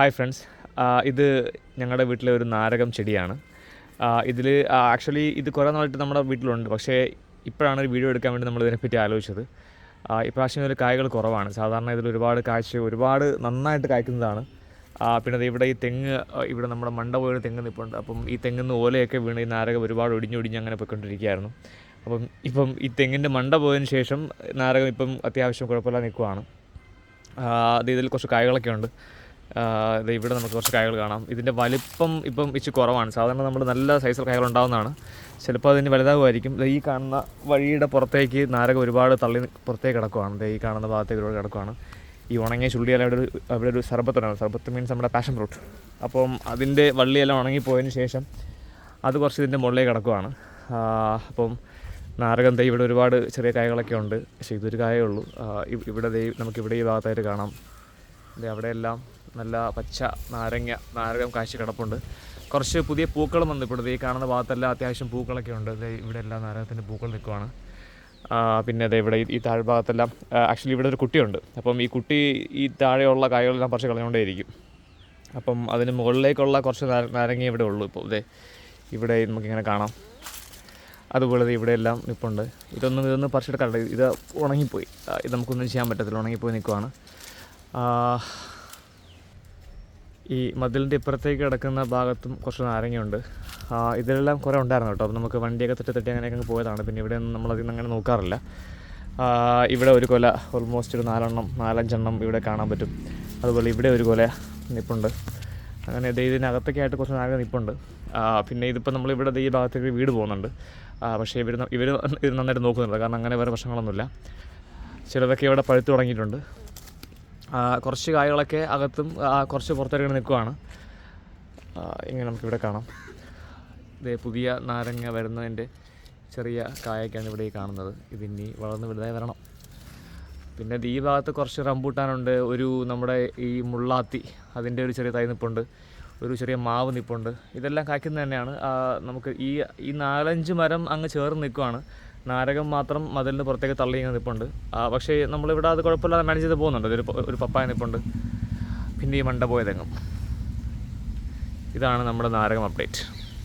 Hi friends ഇത് ഞങ്ങളുടെ വീട്ടിലെ ഒരു നാരകം ചെടിയാണ്. ഇതിൽ ആക്ച്വലി ഇത് കുറേ നാളായിട്ട് നമ്മുടെ വീട്ടിലുണ്ട്. പക്ഷേ ഇപ്പോഴാണ് ഒരു വീഡിയോ എടുക്കാൻ വേണ്ടി നമ്മൾ ഇതിനെപ്പറ്റി ആലോചിച്ചത്. ഇപ്രാവശ്യം ഇതിൽ കായ്കൾ കുറവാണ്. സാധാരണ ഇതിൽ ഒരുപാട് കാഴ്ച ഒരുപാട് നന്നായിട്ട് കായ്ക്കുന്നതാണ്. പിന്നെ ഇവിടെ ഈ തെങ്ങ് ഇവിടെ നമ്മുടെ മണ്ട പോയൊരു തെങ്ങ് നിൽപ്പുണ്ട് അപ്പം ഈ തെങ്ങിൽ നിന്ന് ഓലയൊക്കെ വീണ് ഈ നാരകം ഒരുപാട് ഒടിഞ്ഞൊടിഞ്ഞ് അങ്ങനെ പോയിക്കൊണ്ടിരിക്കുകയായിരുന്നു. അപ്പം ഇപ്പം ഈ തെങ്ങിന്റെ മണ്ട പോയതിന് ശേഷം നാരകം ഇപ്പം അത്യാവശ്യം കുഴപ്പമില്ലാതെ നിൽക്കുവാണ് അത് ഇതിൽ കുറച്ച് കായകളൊക്കെ ഉണ്ട്. ഇവിടെ നമുക്ക് കുറച്ച് കായകൾ കാണാം. ഇതിന്റെ വലിപ്പം ഇപ്പം ഇച്ചിരി കുറവാണ്. സാധാരണ നമ്മൾ നല്ല സൈസിൽ കായകൾ ഉണ്ടാകുന്നതാണ് ചിലപ്പോൾ അതിന് വലുതാകുമായിരിക്കും. ഈ കാണുന്ന വഴിയുടെ പുറത്തേക്ക് നാരകം ഒരുപാട് തള്ളി പുറത്തേക്ക് കിടക്കുവാണ്. ഈ കാണുന്ന ഭാഗത്തേക്ക് ഒരുപാട് കിടക്കുവാണ്. ഈ ഉണങ്ങിയ ചുള്ളിയെല്ലാം അവിടെ ഒരു അവിടെ ഒരു സർബത്തുണ്ടാകും സർബത്ത് മീൻസ് നമ്മുടെ പാഷൻ ഫ്രൂട്ട് അപ്പം അതിന്റെ വള്ളിയെല്ലാം ഉണങ്ങിപ്പോയതിന് ശേഷം അത് കുറച്ച് ഇതിന്റെ മുകളിലേക്ക് കിടക്കുവാണ്. അപ്പം നാരകം ദേ ഇവിടെ ഒരുപാട് ചെറിയ കായകളൊക്കെ ഉണ്ട്. പക്ഷേ ഇതൊരു കായേ ഉള്ളൂ. ഇവിടെ ദൈവം നമുക്കിവിടെ ഈ ഭാഗത്തായിട്ട് കാണാം. അവിടെയെല്ലാം നല്ല പച്ച നാരങ്ങ നാരകം കാഴ്ച കിടപ്പുണ്ട്. കുറച്ച് പുതിയ പൂക്കളും വന്നിപ്പോൾ ഈ കാണുന്ന ഭാഗത്തെല്ലാം അത്യാവശ്യം പൂക്കളൊക്കെ ഉണ്ട്. ഇവിടെ എല്ലാം നാരകത്തിന്റെ പൂക്കൾ നിൽക്കുവാണ്. പിന്നെ ദേ ഇവിടെ ഈ- താഴ്ഭാഗത്തെല്ലാം ആക്ച്വലി ഇവിടെ ഒരു കുട്ടിയുണ്ട്. അപ്പം ഈ കുട്ടി ഈ താഴെയുള്ള കായകളെല്ലാം പറിച്ച് കളഞ്ഞുകൊണ്ടേയിരിക്കും. അപ്പം അതിന് മുകളിലേക്കുള്ള കുറച്ച് നാര- നാരങ്ങ ഇവിടെ ഉള്ളൂ ഇപ്പോൾ. ഇതേ ഇവിടെ നമുക്കിങ്ങനെ കാണാം. അതുപോലെ ഇവിടെ എല്ലാം നിൽപ്പുണ്ട് ഇതൊന്നും ഇതൊന്നും പറിച്ചെടുക്കാറുണ്ട് ഇത് ഉണങ്ങിപ്പോയി. ഇത് നമുക്കൊന്നും ചെയ്യാൻ പറ്റത്തില്ല. ഉണങ്ങിപ്പോയി നിൽക്കുവാണ്. ഈ മതിലിന്റെ ഇപ്പുറത്തേക്ക് കിടക്കുന്ന ഭാഗത്തും കുറച്ച് നാരങ്ങയുണ്ട്. ഇതിലെല്ലാം കുറേ ഉണ്ടായിരുന്നു കേട്ടോ. അപ്പോൾ നമുക്ക് വണ്ടിയൊക്കെ തെറ്റി തെറ്റി അങ്ങനെയൊക്കെ അങ്ങ് പോയതാണ്. പിന്നെ ഇവിടെ ഒന്നും നമ്മളതിൽ അങ്ങനെ നോക്കാറില്ല. ഇവിടെ ഒരു കൊല ഓൾമോസ്റ്റ് ഒരു നാലെണ്ണം നാലഞ്ചെണ്ണം ഇവിടെ കാണാൻ പറ്റും. അതുപോലെ ഇവിടെ ഒരു കൊല നിപ്പുണ്ട്. അങ്ങനെ ഇതിനകത്തൊക്കെ ആയിട്ട് കുറച്ച് നാരങ്ങ നിപ്പുണ്ട്. പിന്നെ ഇതിപ്പോൾ നമ്മളിവിടെ ഈ ഭാഗത്തേക്ക് വീട് പോകുന്നുണ്ട്. പക്ഷേ ഇവർ ഇവർ ഇത് നന്നായിട്ട് നോക്കുന്നുണ്ട്. കാരണം അങ്ങനെ വേറെ പ്രശ്നങ്ങളൊന്നുമില്ല. ചിലതൊക്കെ ഇവിടെ പഴുത്ത് തുടങ്ങിയിട്ടുണ്ട്. കുറച്ച് കായകളൊക്കെ അകത്തും കുറച്ച് പുറത്തേക്ക് നിൽക്കുവാണ്. ഇങ്ങനെ നമുക്കിവിടെ കാണാം. ഇതേ പുതിയ നാരങ്ങ വരുന്നതിന്റെ ചെറിയ കായൊക്കെയാണ് ഇവിടെ ഈ കാണുന്നത്. ഇതിനി വളർന്ന് വലുതായി വരണം. പിന്നെ ഈ ഭാഗത്ത് കുറച്ച് റംബൂട്ടാനുണ്ട്. ഒരു നമ്മുടെ ഈ മുള്ളാത്തി അതിന്റെ ഒരു ചെറിയ തൈ നിപ്പുണ്ട്. ഒരു ചെറിയ മാവ് നിപ്പുണ്ട്. ഇതെല്ലാം കായ്ക്കുന്നത് തന്നെയാണ്. നമുക്ക് ഈ ഈ നാലഞ്ച് മരം അങ്ങ് ചേർന്ന് നിൽക്കുവാണ്. നാരകം മാത്രം മതിലിന് പുറത്തേക്ക് തള്ളി ഇങ്ങനെ നിൽപ്പുണ്ട് പക്ഷേ നമ്മളിവിടെ അത് കുഴപ്പമില്ലാതെ മാനേജ് ചെയ്ത് പോകുന്നുണ്ട്. ഒരു ഒരു പപ്പായ നിൽപ്പുണ്ട് പിന്നെ ഈ മണ്ട പോയതെങ്ങും ഇതാണ് നമ്മുടെ നാരകം അപ്ഡേറ്റ്